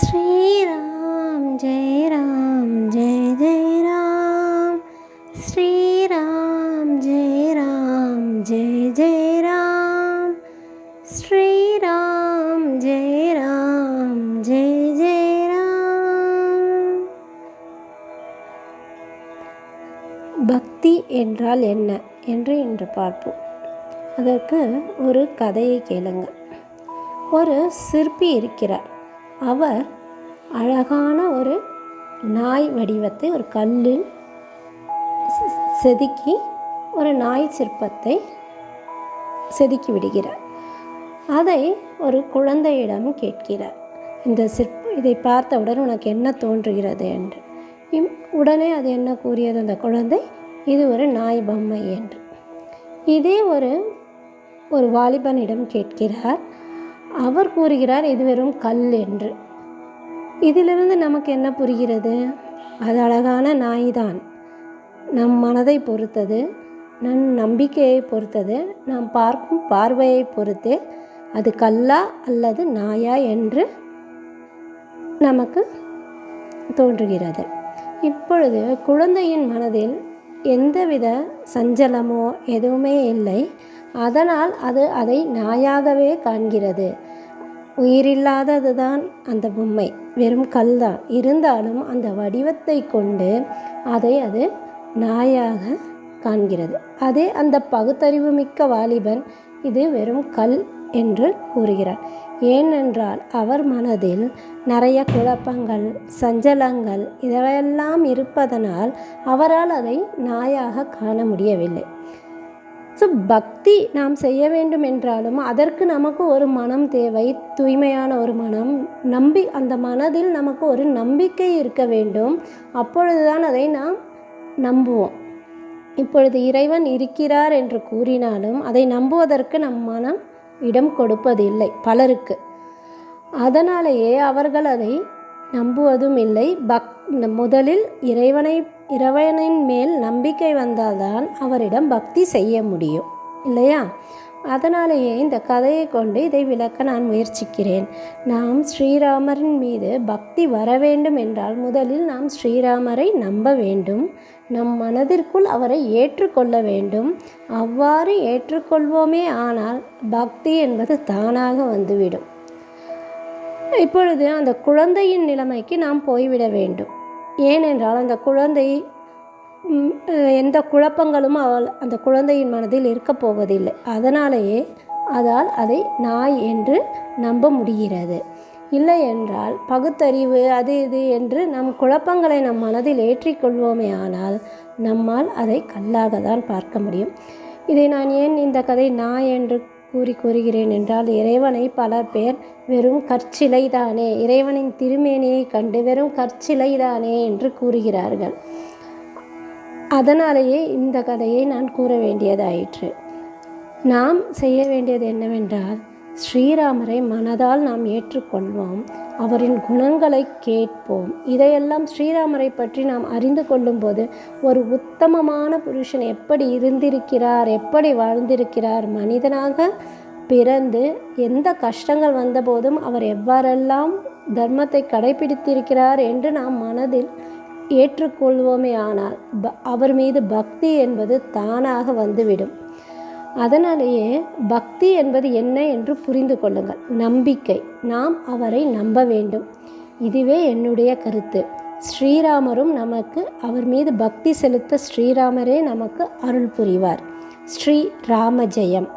ஸ்ரீராம் ஜெய ராம் ஜெய ஜெய ராம் ஸ்ரீராம் ஜெய ராம் ஜெய ஜெய ராம் ஸ்ரீராம் ஜெய ராம் ஜெய ஜெய ராம் பக்தி என்றால் என்ன என்று இன்று பார்ப்போம். அதற்கு ஒரு கதையை கேளுங்கள் ஒரு சிற்பி இருக்கிறார். அவர் அழகான ஒரு நாய் வடிவத்தை ஒரு கல்லில் செதுக்கி ஒரு நாய் சிற்பத்தை செதுக்கி விடுகிறார். அதை ஒரு குழந்தையிடம் கேட்கிறார். இந்த சிற்ப இதை பார்த்தவுடன் உனக்கு என்ன தோன்றுகிறது என்று. இம் உடனே அது என்ன கூறியது? அந்த குழந்தை இது ஒரு நாய் பொம்மை என்று. இதே ஒரு ஒரு வாலிபனிடம் கேட்கிறார். அவர் கூறுகிறார் இது வெறும் கல் என்று. இதிலிருந்து நமக்கு என்ன புரிகிறது? அது அழகான நாய் தான் நம் மனதை பொறுத்தது நம் நம்பிக்கையை பொறுத்தது நாம் பார்க்கும் பார்வையை பொறுத்தே அது கல்லா அல்லது நாயா என்று நமக்கு தோன்றுகிறது. இப்பொழுது குழந்தையின் மனதில் எந்தவித சஞ்சலமோ எதுவுமே இல்லை. அதனால் அது அதை நாயாகவே காண்கிறது. உயிரில்லாதது தான் அந்த பொம்மை. வெறும் கல் தான் இருந்தாலும் அந்த வடிவத்தை கொண்டு அதை அது நாயாக காண்கிறது. அதே அந்த பகுத்தறிவு மிக்க வாலிபன் இது வெறும் கல் என்று கூறுகிறார். ஏனென்றால் அவர் மனதில் நிறைய குழப்பங்கள் சஞ்சலங்கள் இதையெல்லாம் இருப்பதனால் அவரால் அதை நாயாக காண முடியவில்லை. ஸோ பக்தி நாம் செய்ய வேண்டும் என்றாலும் அதற்கு நமக்கு ஒரு மனம் தேவை தூய்மையான ஒரு மனம். நம்பி அந்த மனதில் நமக்கு ஒரு நம்பிக்கை இருக்க வேண்டும். அப்பொழுதுதான் அதை நாம் நம்புவோம். இப்பொழுது இறைவன் இருக்கிறார் என்று கூறினாலும் அதை நம்புவதற்கு நம் மனம் இடம் கொடுப்பதில்லை பலருக்கு. அதனாலேயே அவர்கள் அதை நம்புவதும் இல்லை. பக் முதலில் இறைவனை இறைவனின் மேல் நம்பிக்கை வந்தால்தான் அவரிடம் பக்தி செய்ய முடியும். இல்லையா? அதனாலேயே இந்த கதையை கொண்டு இதை விளக்க நான் முயற்சிக்கிறேன். நாம் ஸ்ரீராமரின் மீது பக்தி வர வேண்டும் என்றால் முதலில் நாம் ஸ்ரீராமரை நம்ப வேண்டும். நம் மனதிற்குள் அவரை ஏற்றுக்கொள்ள வேண்டும். அவ்வாறு ஏற்றுக்கொள்வோமே ஆனால் பக்தி என்பது தானாக வந்துவிடும். இப்பொழுது அந்த குழந்தையின் நிலைமைக்கு நாம் போய்விட வேண்டும். ஏனென்றால் அந்த குழந்தை எந்த குழப்பங்களும் அவள் அந்த குழந்தையின் மனதில் இருக்கப் போவதில்லை. அதனாலேயே அதால் அதை நாய் என்று நம்ப முடிகிறது. இல்லை என்றால் பகுத்தறிவு அது இது என்று நம் குழப்பங்களை நம் மனதில் ஏற்றிக்கொள்வோமே ஆனால் நம்மால் அதை கல்லாக தான் பார்க்க முடியும். இதை நான் ஏன் இந்த கதை நாய் என்று கூறி கூறுகிறேன் என்றால் இறைவனை பல பேர் வெறும் கற்சிலை தானே இறைவனின் திருமேனியை கண்டு வெறும் கற்சிலை தானே என்று கூறுகிறார்கள். அதனாலேயே இந்த கதையை நான் கூற வேண்டியதாயிற்று. நாம் செய்ய வேண்டியது என்னவென்றால் ஸ்ரீராமரை மனதால் நாம் ஏற்றுக்கொள்வோம். அவரின் குணங்களை கேட்போம். இதையெல்லாம் ஸ்ரீராமரை பற்றி நாம் அறிந்து கொள்ளும்போது ஒரு உத்தமமான புருஷன் எப்படி இருந்திருக்கிறார் எப்படி வாழ்ந்திருக்கிறார் மனிதனாக பிறந்து எந்த கஷ்டங்கள் வந்தபோதும் அவர் எவ்வாறெல்லாம் தர்மத்தை கடைபிடித்திருக்கிறார் என்று நாம் மனதில் ஏற்றுக்கொள்வோமே ஆனால் அவர் மீது பக்தி என்பது தானாக வந்துவிடும். அதனாலேயே பக்தி என்பது என்ன என்று புரிந்து கொள்ளுங்கள். நம்பிக்கை. நாம் அவரை நம்ப வேண்டும். இதுவே என்னுடைய கருத்து. ஸ்ரீராமரும் நமக்கு அவர் மீது பக்தி செலுத்த ஸ்ரீராமரே நமக்கு அருள் புரிவார். ஸ்ரீ ராமஜெயம்